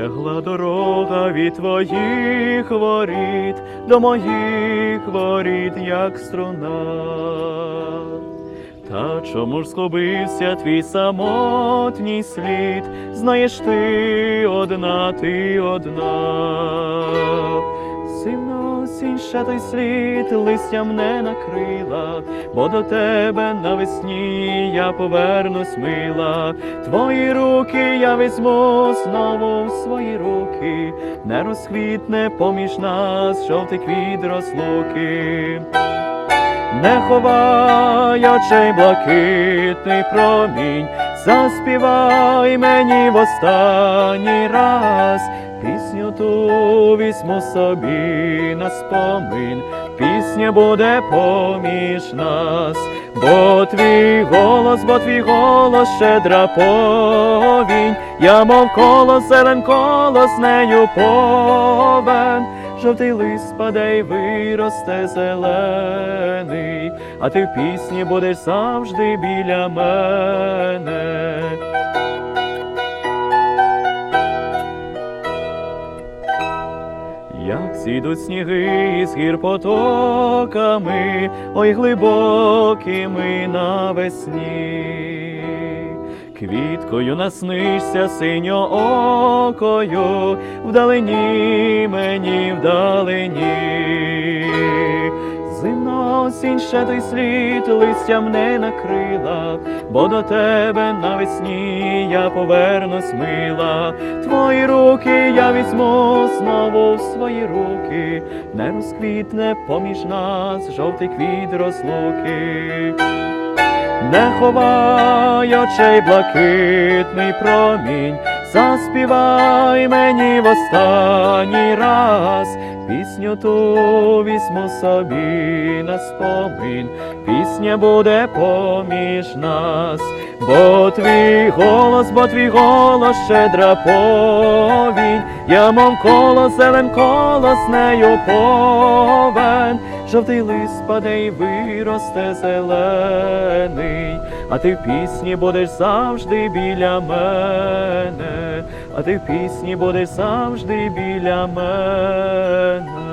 Довга дорога від твоїх воріт до моїх воріт, як струна. Та чому ж схобився твій самотній слід? Знаєш ти одна, ти одна. Осінь ще той слід листям не накрила, бо до тебе навесні я повернусь мила. Твої руки я візьму знову в свої руки, не розквітне поміж нас жовтий квіт розлуки. Не ховай очей блакитний промінь, заспівай мені в останній раз. Пісню ту візьму собі на спомин, пісня буде поміж нас, бо твій голос, бо твій голос щедра повінь, я мов колос, зелен колос нею повен. Жовтий лист спаде й виросте зелений, а ти в пісні будеш завжди біля мене. Як сідуть сніги з гір потоками, ой глибокими навесні. Квіткою наснишся синьоокою, вдалині мені вдалині. Зимна осінь ще той слід листям не накрила, бо до тебе навесні я повернусь мила. Твої руки я візьму знову в свої руки, не розквітне поміж нас жовтий квіт розлуки. Не ховай очей блакитний промінь, заспівай мені в останній раз. Пісню ту візьму собі на спомин, пісня буде поміж нас, бо твій голос, бо твій голос щедра повінь, я мов колос, зелен колос нею повен. Жовтий лист спаде й виросте зелений, а ти в пісні будеш завжди біля мене, а ти в пісні будеш завжди біля мене.